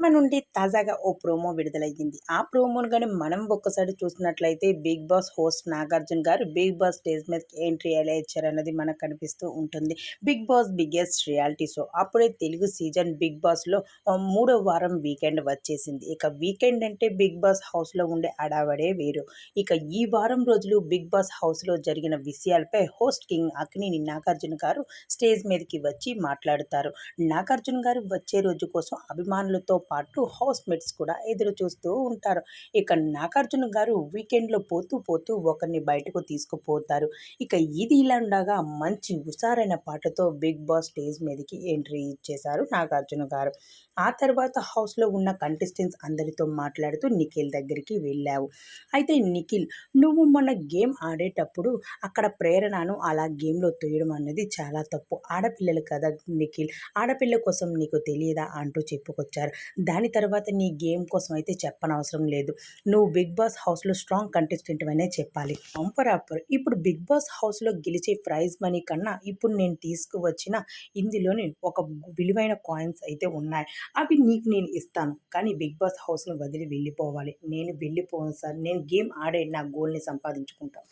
మన నుండి తాజాగా ఓ ప్రోమో విడుదలయ్యింది. ఆ ప్రోమోను కానీ మనం ఒక్కసారి చూసినట్లయితే బిగ్ బాస్ హోస్ట్ నాగార్జున గారు బిగ్ బాస్ స్టేజ్ మీదకి ఎంట్రీ ఎలా ఇచ్చారన్నది మనకు కనిపిస్తూ ఉంటుంది. Bigg Boss biggest reality show. అప్పుడే తెలుగు సీజన్ బిగ్ బాస్లో మూడో వారం వీకెండ్ వచ్చేసింది. ఇక వీకెండ్ అంటే బిగ్ బాస్ హౌస్లో ఉండే అడావడే వేరు. ఇక ఈ వారం రోజులు బిగ్ బాస్ హౌస్లో జరిగిన విషయాలపై హోస్ట్ కింగ్ అక్నిని నాగార్జున గారు స్టేజ్ మీదకి వచ్చి మాట్లాడుతారు. నాగార్జున గారు వచ్చే రోజు కోసం అభిమానులతో పాటు హౌస్ మేట్స్ కూడా ఎదురు చూస్తూ ఉంటారు. ఇక నాగార్జున గారు వీకెండ్లో పోతూ పోతూ ఒకరిని బయటకు తీసుకుపోతారు. ఇక ఇది ఇలా ఉండగా మంచి హుషారైన పాటతో బిగ్ బాస్ స్టేజ్ మీదకి ఎంట్రీ ఇచ్చేశారు నాగార్జున గారు. ఆ తర్వాత హౌస్లో ఉన్న కంటెస్టెంట్స్ అందరితో మాట్లాడుతూ నిఖిల్ దగ్గరికి వెళ్ళావు. అయితే నిఖిల్ నువ్వు మన గేమ్ ఆడేటప్పుడు అక్కడ ప్రేరణను అలా గేమ్లో తోయడం అన్నది చాలా తప్పు. ఆడపిల్లలు కదా నిఖిల్? ఆడపిల్ల కోసం నీకు తెలియదా? అంటూ చెప్పుకొచ్చారు. దాని తర్వాత నీ గేమ్ కోసం అయితే చెప్పనవసరం లేదు. నువ్వు బిగ్ బాస్ హౌస్లో స్ట్రాంగ్ కంటెస్టెంట్ అనే చెప్పాలి. అంపర్ ఇప్పుడు బిగ్ బాస్ హౌస్లో గెలిచే ప్రైజ్ మనీ కన్నా ఇప్పుడు నేను తీసుకువచ్చిన ఇందులోని ఒక విలువైన కాయిన్స్ అయితే ఉన్నాయి. అవి నీకు నేను ఇస్తాను. కానీ బిగ్ బాస్ హౌస్ను వదిలి వెళ్ళిపోవాలి. నేను వెళ్ళిపోను సార్. నేను గేమ్ ఆడే నా గోల్ని సంపాదించుకుంటాను